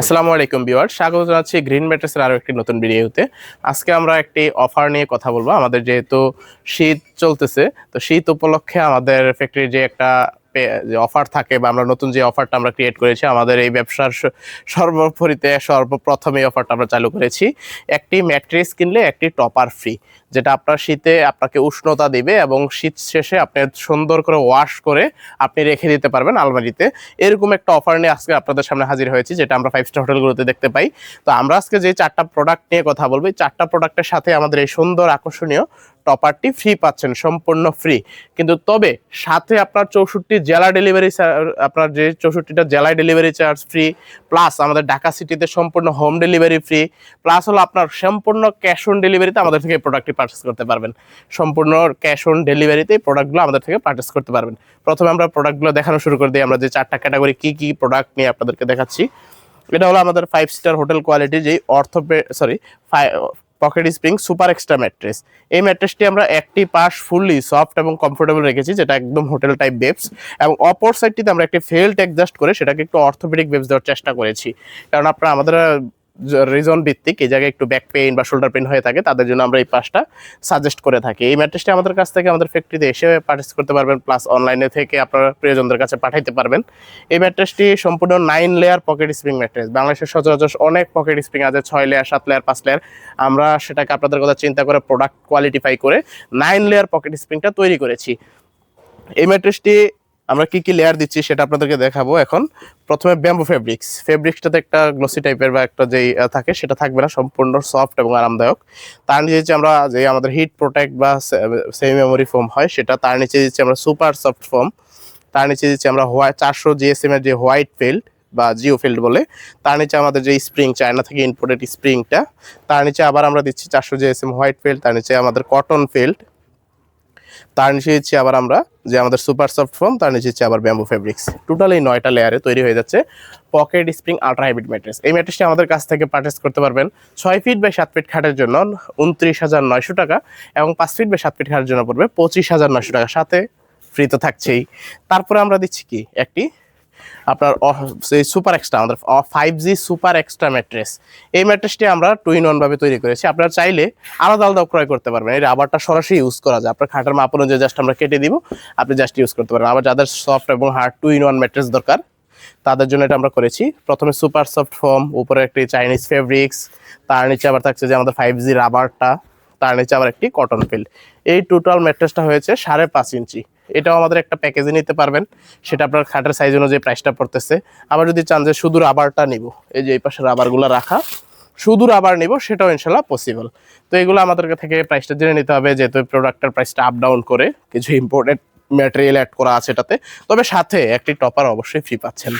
আসসালামু আলাইকুম বিওয়ার স্বাগত জানাচ্ছি গ্রিন ম্যাট্রেসের আরও একটি নতুন ভিডিওতে। আজকে আমরা একটি অফার নিয়ে কথা বলব। আমাদের যেহেতু শীত চলতেছে, তো শীত উপলক্ষে আমাদের ফ্যাক্টরির যে একটা যে অফার থাকে বা আমরা নতুন যে অফারটা আমরা ক্রিয়েট করেছি, আমাদের এই ব্যবসার সর্বোপরিতে সর্বপ্রথম এই অফারটা আমরা চালু করেছি। একটি ম্যাট্রেস কিনলে একটি টপার ফ্রি যেটা আপনার শীতে আপনাকে উষ্ণতা দিবে এবং শীত শেষে আপনি সুন্দর করে ওয়াশ করে আপনি রেখে দিতে পারবেন আলমারিতে। এরকম একটা অফার নিয়ে আজকে আপনাদের সামনে হাজির হয়েছি, যেটা আমরা ফাইভ স্টার হোটেলগুলোতে দেখতে পাই। তো আমরা আজকে যে চারটা প্রোডাক্ট নিয়ে কথা বলব চারটা প্রোডাক্টের সাথে আমাদের এই সুন্দর আকর্ষণীয় টপারটি ফ্রি পাচ্ছেন, সম্পূর্ণ ফ্রি কিন্তু তবে সাথে আপনার চৌষট্টি জেলা ডেলিভারি আপনার যে চৌষট্টিটা জেলায় ডেলিভারি চার্জ ফ্রি প্লাস আমাদের ঢাকা সিটিতে সম্পূর্ণ হোম ডেলিভারি ফ্রি প্লাস হলো আপনার সম্পূর্ণ ক্যাশ অন ডেলিভারিতে আমাদের থেকে প্রোডাক্টটি পারচেস করতে পারবেন। সম্পূর্ণ ক্যাশ অন ডেলিভারিতে প্রোডাক্টগুলো আমাদের থেকে পারচেস করতে পারবেন। প্রথমে আমরা প্রোডাক্টগুলো দেখানো শুরু করে দিই। আমরা যে চারটা ক্যাটাগরি কী কী প্রোডাক্ট নিয়ে আপনাদেরকে দেখাচ্ছি। এটা হলো আমাদের ফাইভ স্টার হোটেল কোয়ালিটি যেই অর্থোপে sorry pocket spring super extra mattress এই ম্যাট্রেসটি আমরা একটি পাশ ফুললি সফট এবং কমফোর্টেবল রেখেছি, যেটা একদম হোটেল টাইপ বেবস এবং অপর সাইডটিতে আমরা একটি ফেল্ট অ্যাডজাস্ট করে সেটাকে একটু অর্থোপেডিক বেবস দেওয়ার চেষ্টা করেছি। কারণ আপনারা আমাদের রিজন ভিত্তিক এই জায়গায় একটু ব্যাক পেইন বা শোল্ডার পেইন হয়ে থাকে, তাদের জন্য আমরা এই পাশটা সাজেস্ট করে থাকি। এই ম্যাট্রেসটি আমাদের কাছ থেকে আমাদের ফ্যাক্টরিতে এসে পার্চেস করতে পারবেন প্লাস অনলাইনে থেকে আপনারা প্রিয়জনদের কাছে পাঠাইতে পারবেন। এই ম্যাট্রেসটি সম্পূর্ণ nine layer pocket spring mattress বাংলাদেশের সচরাচর অনেক পকেট স্প্রিং আছে, ছয় লেয়ার সাত লেয়ার পাঁচ লেয়ার আমরা সেটাকে আপনাদের কথা চিন্তা করে প্রোডাক্ট কোয়ালিটিফাই করে নাইন লেয়ার পকেট স্প্রিংটা তৈরি করেছি। এই ম্যাট্রেসটি আমরা কি কি লেয়ার দিচ্ছি সেটা আপনাদেরকে দেখাবো এখন। প্রথমে ব্যাম্বু ফেব্রিক্স ফেব্রিক্সটাতে একটা গ্লোসি টাইপের বা একটা যেই থাকে সেটা থাকবে না, সম্পূর্ণ সফট এবং আরামদায়ক। তার নিচে যে আমরা, যে আমাদের হিট প্রোটেক্ট বা সেমি মেমোরি ফোম হয়, সেটা তার নিচে দিচ্ছি আমরা সুপার সফট ফোম তার নিচে দিচ্ছি আমরা হোয়াইট চারশো জিএসএম এর যে হোয়াইট ফিল্ড বা জিও ফিল্ড বলে, তার নিচে আমাদের যে স্প্রিং চায়না থেকে ইম্পোর্টেড স্প্রিংটা তার নিচে আবার আমরা দিচ্ছি চারশো জিএসএম হোয়াইট ফিল্ড তার নিচে আমাদের কটন ফিল্ড তার নিচে হচ্ছে আবার আমরা যে আমাদের সুপার সফট ফোম তার নিচে হচ্ছে আবার ব্যাম্বু ফেব্রিক্স টোটাল এই নয়টা লেয়ারে তৈরি হয়ে যাচ্ছে pocket spring ultra hybrid mattress এই ম্যাট্রেসটি আমাদের কাছ থেকে পারচেস করতে পারবেন ছয় ফিট বাই সাত ফিট খাটের জন্য, উনত্রিশ হাজার নয়শো টাকা এবং পাঁচ ফিট বাই সাত ফিট খাটের জন্য পড়বে পঁচিশ হাজার নয়শো টাকা। সাথে ফ্রি তো থাকছেই। তারপরে আমরা দিচ্ছি কি? একটি আপনার সুপার এক্সট্রা, আমাদের five G super extra mattress. এই ম্যাট্রেসটি আমরা টু ইন ওয়ান ভাবে তৈরি করেছি। আপনার চাইলে আলাদা আলাদা ক্রয় করতে পারবেন। এই রাবারটা সরাসরি ইউজ করা যায়। আপনার খাটের মাপ অনুযায়ী জাস্ট আমরা কেটে দিব। আপনি জাস্ট ইউজ করতে পারেন আবার যাদের সফট এবং hard two in one mattress দরকার, তাদের জন্য এটা আমরা করেছি। প্রথমে সুপার সফট ফর্ম উপরে একটি চাইনিজ ফেব্রিক্স তার নিচে আবার থাকছে যে আমাদের ফাইভ জি রাবারটা তার নিচে আবার একটি কটন ফিল্ড এই টোটাল ম্যাট্রেসটা হয়েছে সাড়ে পাঁচ ইঞ্চি। এটাও আমাদের একটা প্যাকেজে নিতে পারবেন। সেটা আপনার খাটের সাইজ অনুযায়ী প্রাইসটা পড়তেছে। আবার যদি চান যে শুধু রাবারটা নিব, এই যে এই পাশে রাবারগুলো রাখা শুধু রাবার নিব, সেটাও ইনশাল্লাহ পসিবল তো এগুলো আমাদের থেকে প্রাইসটা জেনে নিতে হবে, যেহেতু প্রোডাক্টের প্রাইসটা আপ ডাউন করে, কিছু ইম্পোর্টেড ম্যাটেরিয়াল অ্যাড করা আছে এটাতে। তবে সাথে একটি টপার অবশ্যই ফ্রি পাচ্ছেন।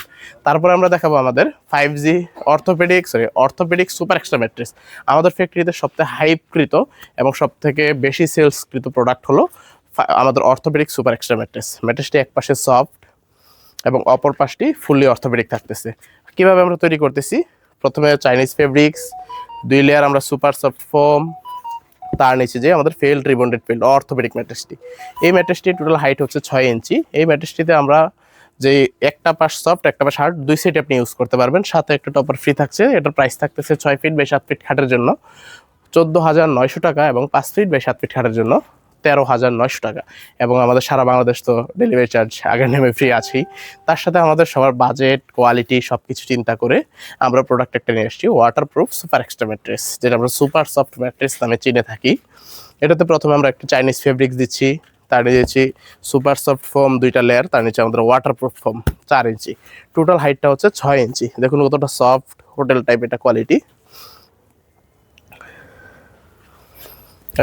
তারপরে আমরা দেখাবো আমাদের five G orthopaedic sorry orthopaedic super extra mattress আমাদের ফ্যাক্টরিতে সবথেকে হাইপকৃত এবং সবথেকে বেশি সেলসকৃত প্রোডাক্ট হলো আমাদের অর্থোপেডিক সুপার এক্সট্রা ম্যাট্রেস ম্যাট্রেসটি এক পাশে সফট এবং অপর পাশটি ফুললি অর্থোপেডিক থাকতেছে। কীভাবে আমরা তৈরি করতেছি? প্রথমে চাইনিজ ফেব্রিক্স দুই লেয়ার আমরা সুপার সফট ফোম তার নিচে যে আমাদের ফেল রিবন্ডেড ফেল্ড অর্থোপেডিক ম্যাট্রেসটি এই ম্যাট্রেসটি টোটাল হাইট হচ্ছে ছয় ইঞ্চি। এই ম্যাট্রেসটিতে আমরা যে একটা পাশ সফট একটা পাশ হার্ড দুই সেট আপনি ইউজ করতে পারবেন। সাথে একটা টপার ফ্রি থাকছে। এটার প্রাইস থাকতেছে ছয় ফিট বাই সাত ফিট খাটের জন্য। চোদ্দ হাজার নয়শো টাকা এবং পাঁচ ফিট বাই সাত ফিট খাটের জন্য। তেরো হাজার নয়শো টাকা। এবং আমাদের সারা বাংলাদেশ তো ডেলিভারি চার্জ আগের নেমে ফ্রি আছেই তার সাথে আমাদের সবার বাজেট কোয়ালিটি সব কিছু চিন্তা করে আমরা প্রোডাক্ট একটা নিয়ে এসেছি ওয়াটারপ্রুফ সুপার এক্সট্রা ম্যাট্রেস যেটা আমরা সুপার সফট ম্যাট্রেস নামে চিনে থাকি। এটাতে প্রথমে আমরা একটা চাইনিজ ফেব্রিক্স দিচ্ছি, তার দিচ্ছি সুপার সফট ফোম দুইটা লেয়ার তার নিচে আমাদের ওয়াটারপ্রুফ ফোম চার ইঞ্চি। টোটাল হাইটটা হচ্ছে ছয় ইঞ্চি। দেখুন কতটা সফট হোটেল টাইপ এটা কোয়ালিটি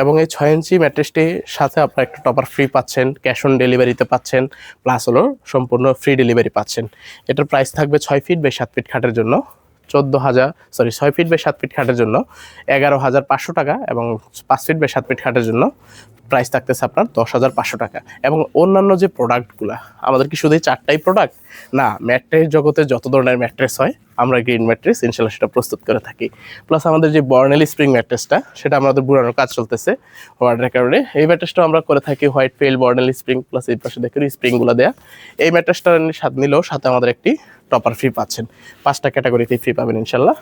এবং এই ছয় ইঞ্চি ম্যাট্রেসটির সাথে আপনার একটা টপার ফ্রি পাচ্ছেন ক্যাশ অন ডেলিভারিতে পাচ্ছেন প্লাস হলো সম্পূর্ণ ফ্রি ডেলিভারি পাচ্ছেন। এটার প্রাইস থাকবে ছয় ফিট বাই সাত ফিট খাটের জন্য, চোদ্দ হাজার সরি ছয় ফিট বাই সাত ফিট খাটের জন্য, এগারো হাজার পাঁচশো টাকা এবং পাঁচ ফিট বাই সাত ফিট খাটের জন্য প্রাইস থাকতেছে আপনার দশ হাজার পাঁচশো টাকা। এবং অন্যান্য যে প্রোডাক্টগুলো আমাদের কি শুধু চারটাই প্রোডাক্ট না ম্যাট্রেস জগতে যত ধরনের ম্যাট্রেস হয়, আমরা গ্রিন ম্যাট্রেস ইনশাল্লাহ সেটা প্রস্তুত করে থাকি। প্লাস আমাদের যে বর্নেলি স্প্রিং ম্যাট্রেসটা সেটা আমাদের বুড়ানোর কাজ চলতেছে ওয়ার্ডের কারণে। এই ম্যাট্রেসটা আমরা করে থাকি হোয়াইট ফেল বর্নেলি স্প্রিং প্লাস এই পাশে দেখেন স্প্রিংগুলো দেয়া। এই ম্যাট্রেসটা সাথে নিলেও সাথে আমাদের একটি টপার ফ্রি পাচ্ছেন। পাঁচটা ক্যাটাগরিতেই ফ্রি পাবেন ইনশাল্লাহ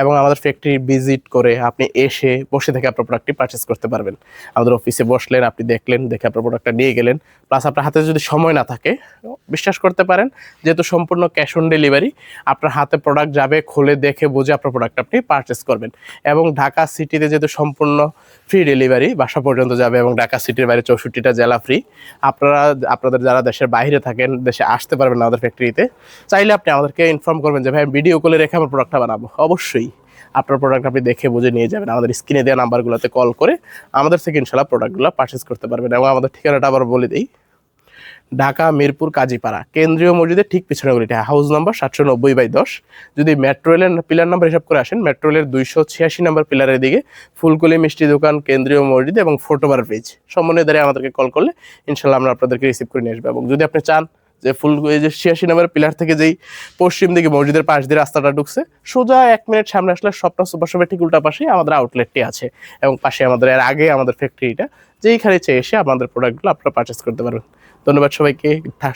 এবং আমাদের ফ্যাক্টরি ভিজিট করে আপনি এসে বসে থেকে আপনার প্রোডাক্টটি পারচেস করতে পারবেন। আমাদের অফিসে বসলেন, আপনি দেখলেন, দেখে আপনার প্রোডাক্টটা নিয়ে গেলেন। প্লাস আপনার হাতে যদি সময় না থাকে, বিশ্বাস করতে পারেন, যেহেতু সম্পূর্ণ ক্যাশ অন ডেলিভারি আপনার হাতে প্রোডাক্ট যাবে, খুলে দেখে বুঝে আপনার প্রোডাক্ট আপনি পারচেস করবেন। এবং ঢাকা সিটিতে যেহেতু সম্পূর্ণ ফ্রি ডেলিভারি বাসা পর্যন্ত যাবে এবং ঢাকা সিটির বাইরে চৌষট্টিটা জেলা ফ্রি আপনারা, আপনাদের যারা দেশের বাইরে থাকেন, দেশে আসতে পারবেন আমাদের ফ্যাক্টরিতে চাইলে আপনি আমাদেরকে ইনফর্ম করবেন যে, ভাই ভিডিও কলে রেখে আমার প্রোডাক্টটা বানাবো। অবশ্যই। আপনার প্রোডাক্ট আপনি দেখে বুঝে নিয়ে যাবেন, আমাদের স্ক্রিনে দেওয়া নাম্বারগুলোতে কল করে আমাদের থেকে ইনশাল্লাহ প্রোডাক্টগুলো পারচেস করতে পারবেন এবং আমাদের ঠিকানাটা আবার বলে দিই। ঢাকা, মিরপুর, কাজীপাড়া। কেন্দ্রীয় মসজিদের ঠিক পিছনে গলিটা হাউস নাম্বার সাতশো নব্বই বাই দশ। যদি মেট্রো রেলের পিলার নাম্বার হিসাব করে আসেন মেট্রো রেলের দুইশো ছিয়াশি নাম্বার পিলারের দিকে ফুলকলি মিষ্টি দোকান, কেন্দ্রীয় মসজিদ এবং ফোটোবার পেজ সমন্বয় দ্বারা আমাদেরকে কল করলে ইনশাল্লাহ আমরা আপনাদেরকে রিসিভ করে নিয়ে আসব। এবং যদি আপনি চান যে ফুল এই যে ছিয়াশি নাম্বার পিলার থেকে যেই পশ্চিম দিকে মসজিদের পাশ দিয়ে রাস্তাটা ঢুকছে, সোজা এক মিনিট সামনে আসলে স্বপ্ন সুপার শপের ঠিক উল্টা পাশেই আমাদের আউটলেটটি আছে এবং পাশে আমাদের এর আগে আমাদের ফ্যাক্টরিটা যেইখানে চেয়ে এসে আমাদের প্রোডাক্টগুলো আপনারা পারচেস করতে পারবেন। ধন্যবাদ সবাইকে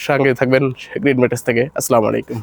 সঙ্গে থাকবেন গ্রিন মেটার্স থেকে। আসসালামু আলাইকুম।